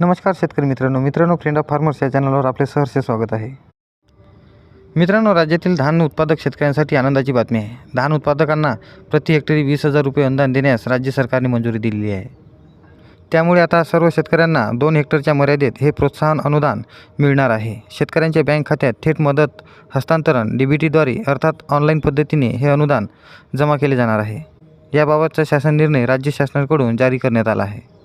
नमस्कार शेतकरी मित्रांनो मित्रांनो फ्रेंड ऑफ फार्मर्स या चॅनलवर आपले सहर्ष स्वागत आहे. मित्रांनो राज्यातील धान उत्पादक शेतकऱ्यांसाठी आनंदाची बातमी आहे. धान उत्पादकांना प्रति हेक्टरी वीस हजार रुपये अनुदान देण्यास राज्य सरकारने मंजुरी दिलेली आहे. त्यामुळे आता सर्व शेतकऱ्यांना दोन हेक्टरच्या मर्यादेत हे प्रोत्साहन अनुदान मिळणार आहे. शेतकऱ्यांच्या बँक खात्यात थेट मदत हस्तांतरण डी बी टीद्वारे अर्थात ऑनलाईन पद्धतीने हे अनुदान जमा केले जाणार आहे. याबाबतचा शासन निर्णय राज्य शासनाकडून जारी करण्यात आला आहे.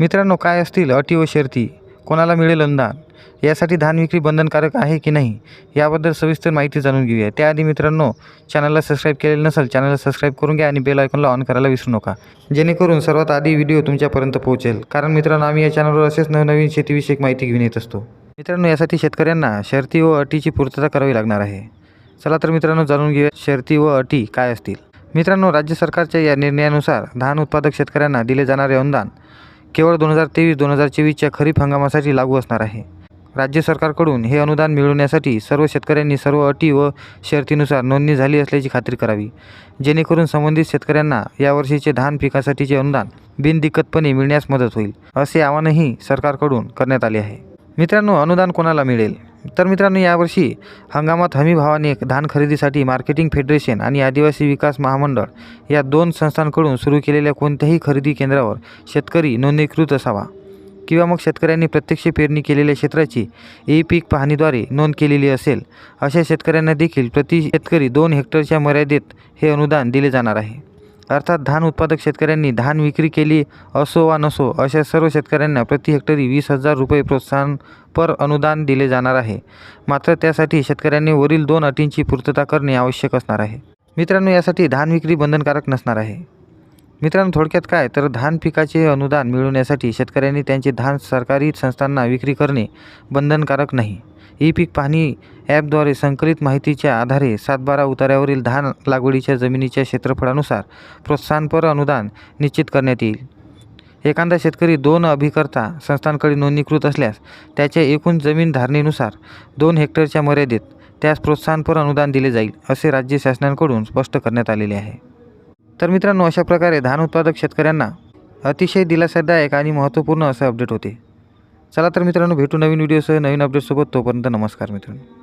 मित्रांनो काय असतील अटी व शर्ती? कोणाला मिळेल अनुदान? यासाठी धान विक्री बंधनकारक आहे की नाही? याबद्दल सविस्तर माहिती जाणून घेऊया. त्याआधी मित्रांनो चॅनलला सबस्क्राईब केलेलं नसेल चॅनलला सबस्क्राईब करून घ्या आणि बेल आयकॉनला ऑन करायला विसरू नका. जेणेकरून सर्वात आधी व्हिडिओ तुमच्यापर्यंत पोहोचेल. कारण मित्रांनो आम्ही या चॅनलवर असेच नवनवीन शेतीविषयक माहिती घेऊन येत असतो. मित्रांनो यासाठी शेतकऱ्यांना शर्ती व अटीची पूर्तता करावी लागणार आहे. चला तर मित्रांनो जाणून घेऊया शर्ती व अटी काय असतील. मित्रांनो राज्य सरकारच्या या निर्णयानुसार धान उत्पादक शेतकऱ्यांना दिले जाणारे अनुदान केवळ दोन हजार तेवीस दोन हजार चोवीसच्या खरीप हंगामासाठी लागू असणार आहे. राज्य सरकारकडून हे अनुदान मिळवण्यासाठी सर्व शेतकऱ्यांनी सर्व अटी व शर्तीनुसार नोंदणी झाली असल्याची खात्री करावी. जेणेकरून संबंधित शेतकऱ्यांना यावर्षीचे धान पिकासाठीचे अनुदान बिनदिक्कतपणे मिळण्यास मदत होईल असे आवाहनही सरकारकडून करण्यात आले आहे. मित्रांनो अनुदान कोणाला मिळेल? तर मित्रांनो यावर्षी हंगामात हमी भावाने धान खरेदीसाठी मार्केटिंग फेडरेशन आणि आदिवासी विकास महामंडळ या दोन संस्थांकडून सुरू केलेल्या कोणत्याही खरेदी केंद्रावर शेतकरी नोंदणीकृत असावा किंवा मग शेतकऱ्यांनी प्रत्यक्ष पेरणी केलेल्या क्षेत्राची ई पीक पाहणीद्वारे नोंद केलेली असेल अशा शेतकऱ्यांना देखील प्रति शेतकरी दोन हेक्टरच्या मर्यादेत हे अनुदान दिले जाणार आहे. अर्थात धान उत्पादक शेतकऱ्यांनी धान विक्री केली असो वा नसो अशा सर्व शेतकऱ्यांना प्रति हेक्टरी वीस हजार रुपये प्रोत्साहनपर अनुदान दिले जाणार आहे. मात्र त्यासाठी शेतकऱ्यांनी वरील दोन अटींची पूर्तता करणे आवश्यक असणार आहे. मित्रांनो यासाठी धान विक्री बंधनकारक नसणार आहे. मित्रांनो थोडक्यात काय? तर धान पिकाचे अनुदान मिळवण्यासाठी शेतकऱ्यांनी त्यांचे धान सरकारी संस्थांना विक्री करणे बंधनकारक नाही. ई पीक पाहणी ॲपद्वारे संकलित माहितीच्या आधारे सातबारा उतार्यावरील धान लागवडीच्या जमिनीच्या क्षेत्रफळानुसार प्रोत्साहनपर अनुदान निश्चित करण्यात येईल. एखादा शेतकरी दोन अभिकर्ता संस्थांकडे नोंदणीकृत असल्यास त्याच्या एकूण जमीन धारणेनुसार दोन हेक्टरच्या मर्यादेत त्यास प्रोत्साहनपर अनुदान दिले जाईल असे राज्य शासनांकडून स्पष्ट करण्यात आलेले आहे. तर मित्रांनो अशा प्रकारे धान उत्पादक शेतकऱ्यांना अतिशय दिलासादायक आणि महत्त्वपूर्ण असे अपडेट होते. चला तर मित्रांनो भेटू नवीन व्हिडिओसह नवीन अपडेटसोबत तोपर्यंत नमस्कार मित्रांनो.